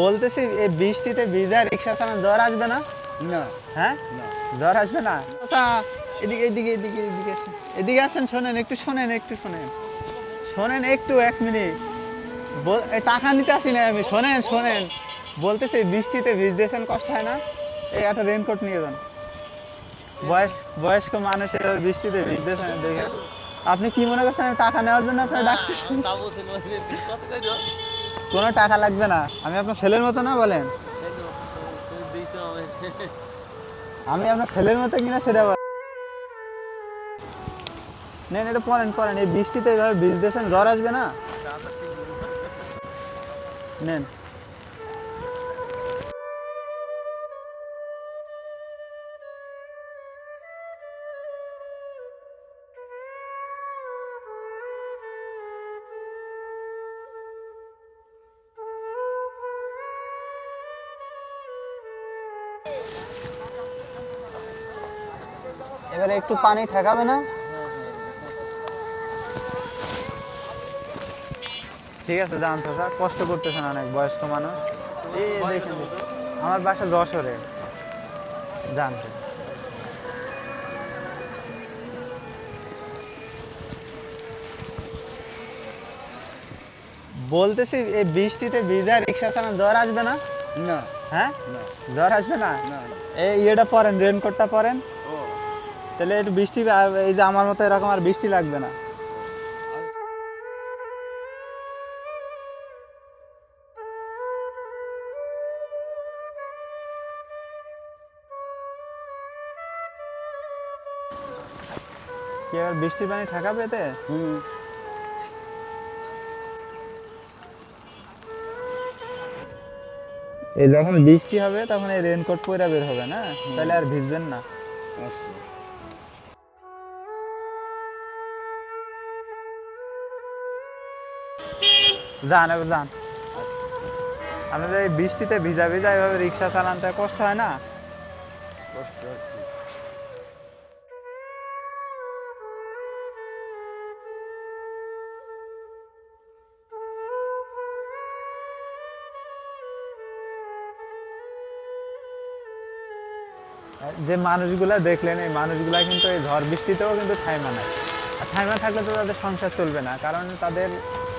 বলতেছি এই বৃষ্টিতে ভিজা রিক্সা চালান জ্বর আসবে না? না। হ্যাঁ? জ্বর আসবে না? আচ্ছা এদিকে এদিকে এদিকে এদিকে আসেন। এদিকে আসেন শোনেন একটু শোনেন একটু শোনেন। শোনেন একটু এক মিনিট। টাকা নিতে আসি না আমি শোনেন শোনেন। বলতেছি বৃষ্টিতে ভিজতেছেন কষ্ট হয় না? এই একটা রেনকোট নিয়ে যান। বয়স বয়স্ক মানুষ এভাবে বৃষ্টিতে ভিজতেছেন দেখে আপনি কি মনে করছেন টাকা নেওয়ার জন্য আপনার ডাকতেছেন কোনো টাকা লাগবে না। আমি আপনার ছেলের মতো না বলেন? আমি আপনার ছেলের মতো কিনা সেটা বলেন। এটা পড়েন পড়েন এই বৃষ্টিতে এভাবে ভিজতেছেন জ্বর আসবে না? নেন। এবারে একটু পানি ঠেকাবে না? ঠিক আছে যান তো স্যার কষ্ট করতেছেন অনেক বয়স্ক মানুষ। এই দেখেন আমার বাসা যশোরে। যান বলতেছি এই বৃষ্টিতে ভিজা রিক্সা চালান জ্বর আসবে না? না। হ্যাঁ? জ্বর আসবে না? এই ইয়েটা পরেন রেনকোটটা পরেন। তাহলে একটু বৃষ্টি এই যে আমার মতো এরকম আর বৃষ্টি লাগবে না। কি বৃষ্টির পানি ঠেকাবে এতে? হুম। এই যখন বৃষ্টি হবে তখন এই রেনকোট পরে বের হবে না? তাহলে আর ভিজবেন না। আচ্ছা যান এবার যান। আপনাদের এই বৃষ্টিতে ভিজা ভিজা এভাবে রিক্সা চালানতে কষ্ট হয় না? কষ্ট যে মানুষগুলা দেখলেন এই মানুষগুলা কিন্তু এই ঝড় বৃষ্টিতেও কিন্তু ঠাইমা নাই আর ঠাইমা থাকলে তো তাদের সংসার চলবে না কারণ তাদের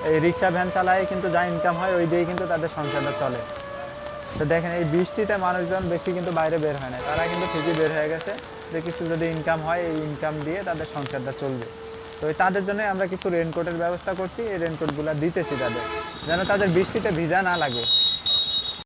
এই রিক্সা ভ্যান চালায় কিন্তু যা ইনকাম হয়, ওই দিয়েই কিন্তু তাদের সংসারটা চলে। তো দেখেন, এই বৃষ্টিতে মানুষজন বেশি কিন্তু বাইরে বের হয় না। তারা কিন্তু ঠিকই বের হয়ে গেছে যে কিছু যদি ইনকাম হয়, এই ইনকাম দিয়ে তাদের সংসারটা চলবে। তো তাদের জন্য আমরা কিছু রেনকোটের ব্যবস্থা করছি। এই রেনকোটগুলো দিতেছি তাদের, যেন তাদের বৃষ্টিতে ভিজা না লাগে।